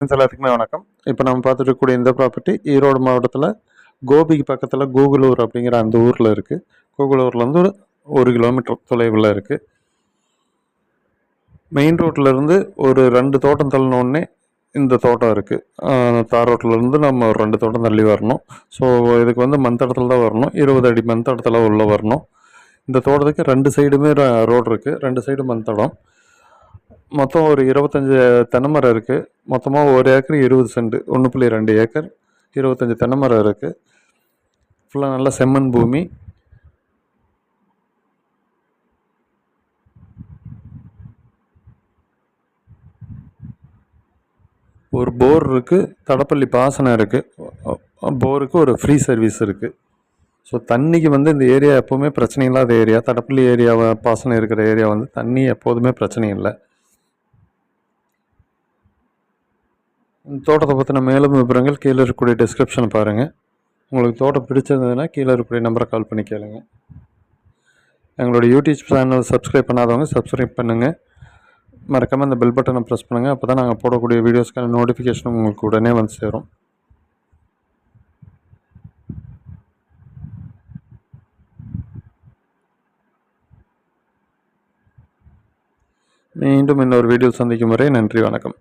Friends எல்லாத்துக்குமே வணக்கம். இப்போ நம்ம பார்த்துட்டு இருக்கக்கூடிய இந்த ப்ராப்பர்ட்டி ஈரோடு மாவட்டத்தில் கோபிக்கு பக்கத்தில் கூகுளூர் அப்படிங்கிற அந்த ஊரில் இருக்குது கூகுளூர்லேருந்து ஒரு ஒரு கிலோமீட்டர் தொலைவில் இருக்குது மெயின் ரோட்டிலேருந்து ஒரு ரெண்டு தோட்டம் தள்ளினோடனே இந்த தோட்டம் இருக்குது தார் ரோட்டிலேருந்து நம்ம ஒரு ரெண்டு தோட்டம் தள்ளி வரணும். ஸோ இதுக்கு வந்து மந்தடத்தில் தான் வரணும். இருபது அடி மந்தடத்தில் உள்ளே வரணும். இந்த தோட்டத்துக்கு ரெண்டு சைடுமே ரோடு இருக்குது ரெண்டு சைடு மந்தடம் மொத்தம் ஒரு இருபத்தஞ்சி தென்னை மரம் இருக்குது மொத்தமாக ஒரு ஏக்கர் இருபது சென்ட் ஒன்று புள்ளி ரெண்டு ஏக்கர் இருபத்தஞ்சி தென்னை மரம் இருக்குது ஃபுல்லாக நல்ல செம்மண் பூமி. ஒரு போர் இருக்குது தடப்பள்ளி பாசனம் இருக்குது போருக்கு ஒரு ஃப்ரீ சர்வீஸ் இருக்குது ஸோ தண்ணிக்கு வந்து இந்த ஏரியா எப்போவுமே பிரச்சனை இல்லாத ஏரியா தடப்பள்ளி ஏரியாவை பாசனம் இருக்கிற ஏரியா வந்து தண்ணி எப்போதுமே பிரச்சனை இல்லை. இந்த தோட்டத்தை பற்றின மேலும் விவரங்கள் கீழே இருக்கக்கூடிய டிஸ்கிரிப்ஷனை பாருங்கள் உங்களுக்கு தோட்டம் பிடிச்சிருந்ததுன்னா கீழே இருக்கக்கூடிய நம்பரை கால் பண்ணி கேளுங்க. எங்களோட யூடியூப் சேனல் சப்ஸ்கிரைப் பண்ணாதவங்க சப்ஸ்கிரைப் பண்ணுங்கள் மறக்காமல் அந்த பெல் பட்டனை ப்ரெஸ் பண்ணுங்கள் அப்போ தான் நாங்கள் போடக்கூடிய வீடியோஸ்க்கான நோட்டிஃபிகேஷன் உங்களுக்கு உடனே வந்து சேரும். மீண்டும் இன்னொரு வீடியோ சந்திக்கும் வரை நன்றி வணக்கம்.